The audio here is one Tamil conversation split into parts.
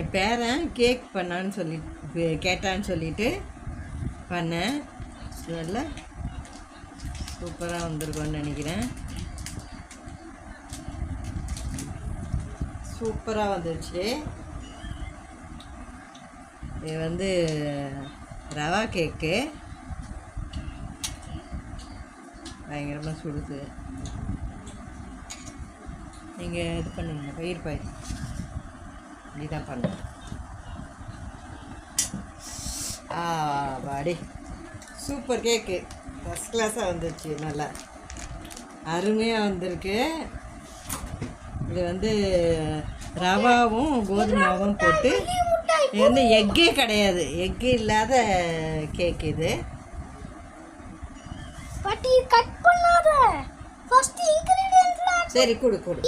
என் பேரன் கேக் பண்ணான்னு சொல்லி கேட்டான்னு சொல்லிட்டு பண்ணேன். நல்ல சூப்பராக வந்திருக்கும்னு நினைக்கிறேன். சூப்பராக வந்துடுச்சு இது வந்து ரவா கேக்கு. பயங்கரமாக சுடுது. நீங்கள் இது பண்ணுங்க பயிர் பயிர் இப்படிதான் பண்ணணும் ஆ வாடி. சூப்பர் கேக்கு ஃபஸ்ட் கிளாஸாக வந்துருச்சு நல்லா. அருமையாக வந்திருக்கு. இது வந்து ரவாவும் கோதுமாவும் போட்டு இது வந்து எக்கே கிடையாது. எக்கு இல்லாத கேக் இது. சரி கொடு கொடு.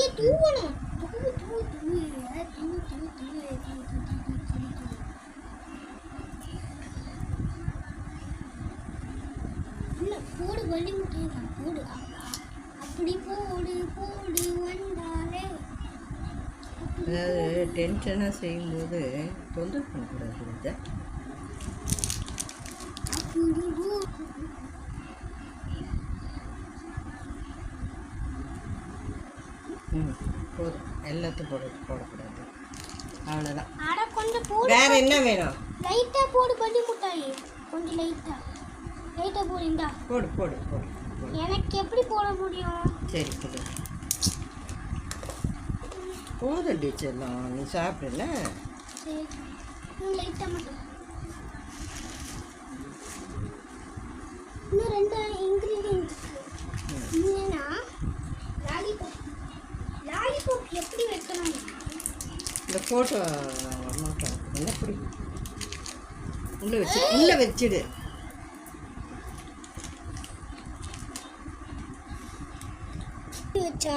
போடு வலி முட்டையதான் போடு. அப்படி போடு போடு வந்தாலே. அதாவது டென்ஷனாக செய்யும்போது தொந்தரவு பண்ணக்கூடாது இதை ம் போதும். எல்லாத்தையும் போட போடக்கூடாது. அவ்வளோதான் வேற என்ன வேணும்? லைட்டா போடு பள்ளி முட்டாய். கொஞ்சம் லைட்டா லைட்டா போடு இந்தா போடு போடு போடு. எனக்கு எப்படி போட முடியும்? சரி போடு. போதும் டீச்சர்லாம் நீ சாப்பிடல சரி. இன்னும் லைட்டா மட்டும். இன்னும் ரெண்டு இன்கிரீடியன்ட் என்னன்னா லாலிபாப் லாலிபாப் எப்படி வைக்கணும்? இந்த ஃபோட்டோ வரமாட்டோம் என்ன பிடி. உள்ளே வச்சு உள்ளே வச்சிடு. வச்சா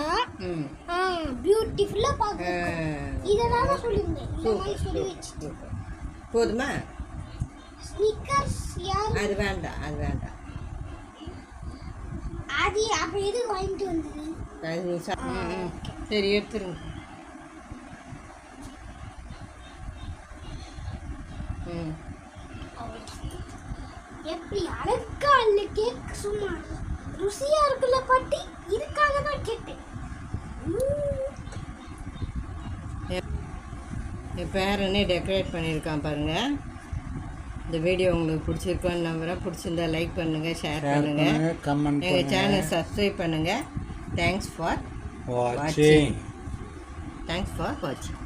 பியூட்டிஃபுல்லா பார்க்க இதை தான் சொல்லியிருந்தேன் இந்த மாதிரி சொல்லி வச்சு. போதுமா? ஸ்னிக்கர்ஸ் யார்? அது வேண்டாம் அது வேண்டாம் அது அப்ப எது வாங்கிட்டு வந்தது. சரி எடுத்துருங்க. எப்படி அழகா இல்ல கேக் சும்மா. என் பேரனே டெக்கரேட் பண்ணியிருக்கான் பாருங்க. இந்த வீடியோ உங்களுக்கு பிடிச்சிருக்கோன்னு நம்புகிறேன் பிடிச்சிருந்தா லைக் பண்ணுங்கள் ஷேர் பண்ணுங்கள் கமெண்ட் எங்கள் சேனல் சப்ஸ்கிரைப் பண்ணுங்கள் தேங்க்ஸ் ஃபார் வாட்சிங் தேங்க்ஸ் ஃபார் வாட்சிங்